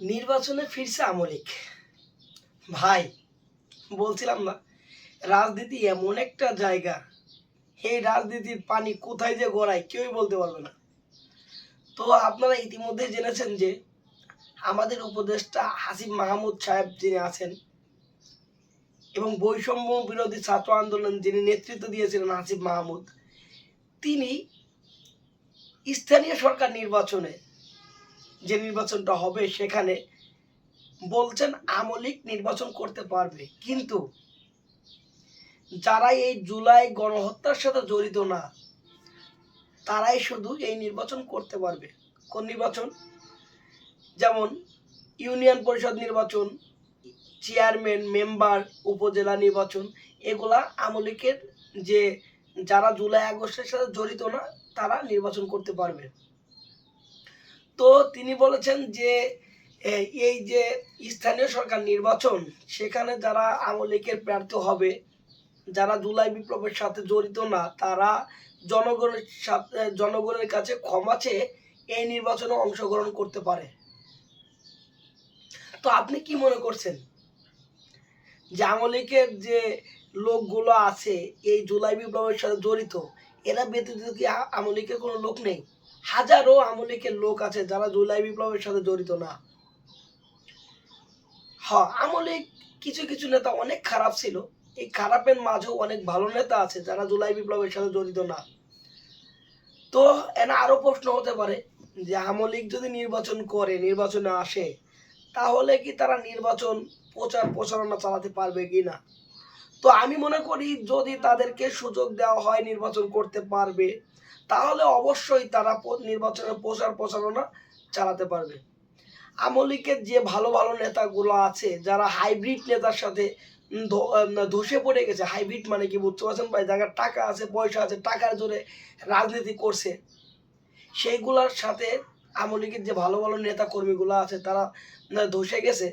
নির্বাচনে ফিরছে আমলিক। ভাই, বলছিলাম না, রাজনীতি এমন একটা জায়গা। এই রাজনীতির পানি কোথায় যে গড়ায়, কেউই বলতে পারবে না। তো আপনারা ইতিমধ্যে জেনেছেন যে, আমাদের উপদেষ্টা হাসিব মাহমুদ সাহেব যিনি আছেন, এবং বৈষম্য বিরোধী ছাত্র আন্দোলন যিনি নেতৃত্ব দিয়েছিলেন হাসিব মাহমুদ, তিনি স্থানীয় সরকার নির্বাচনে যে নির্বাচনটা হবে সেখানে বলছেন আমলিক নির্বাচন করতে পারবে। কিন্তু যারা এই জুলাই গণহত্যার সাথে জড়িত না, তারাই শুধু এই নির্বাচন করতে পারবে। কোন নির্বাচন? যেমন ইউনিয়ন পরিষদ নির্বাচন, চেয়ারম্যান, মেম্বার, উপজেলা নির্বাচন, এগুলা আমলিকের যে যারা জুলাই আগস্টের সাথে জড়িত না, তারা নির্বাচন করতে পারবে। তো তিনি বলেছেন যে এই যে স্থানীয় সরকার নির্বাচন, সেখানে যারা আমলিকের প্রার্থী হবে, যারা জুলাই বিপ্লবের সাথে জড়িত না, তারা জনগণের সাথে জনগণের কাছে ক্ষমা চেয়ে এই নির্বাচনে অংশগ্রহণ করতে পারে। তো আপনি কি মনে করছেন? যে আমলিকের যে লোকগুলো আছে, এই জুলাই বিপ্লবের সাথে জড়িত, এরা ব্যতীত কি আমলিকের কোনো লোক নেই? হাজারো আমলিকের লোক আছে যারা জুলাই বিপ্লবের সাথে জড়িত না। হ্যাঁ আমলিক কিছু কিছু নেতা অনেক খারাপ ছিল। এই খারাপের মাঝেও অনেক ভালো নেতা আছে যারা জুলাই বিপ্লবের সাথে জড়িত না। তো এনা আরও প্রশ্ন হতে পারে যে আমলিক যদি নির্বাচন করে, নির্বাচনে আসে, তাহলে কি তারা নির্বাচন প্রচার প্রচারণা চালাতে পারবে কি না? তো আমি মনে করি যদি তাদেরকে সুযোগ দেওয়া হয় নির্বাচন করতে পারবে, তাহলে অবশ্যই তারা নির্বাচনের প্রচার প্রচারণা চালাতে পারবে। আমলিকের যে ভালো ভালো নেতাগুলো আছে, যারা হাইব্রিড নেতার সাথে ধসে পড়ে গেছে, হাইব্রিড মানে কি বুঝতে পারছেন ভাই? যাদের টাকা আছে, পয়সা আছে, টাকার জোরে রাজনীতি করছে। সেইগুলোর সাথে আমলিকের যে ভালো ভালো নেতা কর্মীগুলো আছে, তারা ধসে গেছে,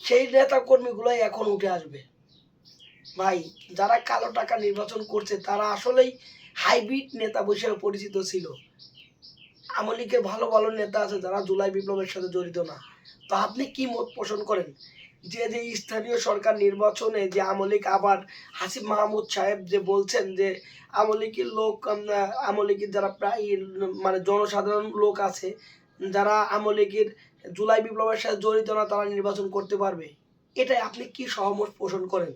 সেই নেতা কর্মীগুলোই এখন উঠে আসবে। ভাই, যারা কালো টাকা নির্বাচন করছে, তারা আসলেই হাইব্রিড নেতা হিসেবে পরিচিত ছিল। আমলিকের ভালো ভালো নেতা আছে, যারা জুলাই বিপ্লবের সাথে জড়িত না। তো আপনি কি মত পোষণ করেন? যে যে স্থানীয় সরকার নির্বাচনে যে আমলিক আবার হাসিব মাহমুদ সাহেব যে বলছেন যে, আমলিকের লোক আমলিকের যারা প্রায় মানে জনসাধারণ লোক আছে, যারা আমলিকের জুলাই বিপ্লবের সাথে জড়িত না, তারা নির্বাচন করতে পারবে। এটাই আপনি কি সহমত পোষণ করেন?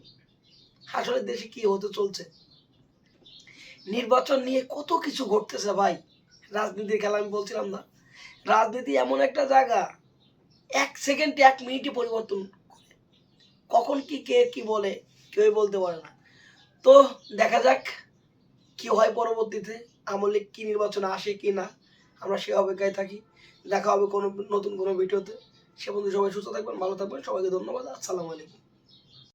আসলে দেশে কি হতে চলছে? নির্বাচন নিয়ে কত কিছু ঘটতেছে ভাই? রাজনীতির খেলা আমি বলছিলাম না। রাজনীতি এমন একটা জায়গা, এক সেকেন্ডে এক মিনিটে পরিবর্তন কখন কি কে কি বলে, কেউই বলতে পারে না। তো দেখা যাক কি হয় পরবর্তীতে, আমলে কি নির্বাচন আসে কি না, আমরা সে অপেক্ষায় থাকি। দেখা হবে কোনো নতুন কোনো ভিডিওতে। সে বন্ধু সবাই সুস্থ থাকবেন, ভালো থাকবেন, সবাইকে ধন্যবাদ, আসসালামু আলাইকুম।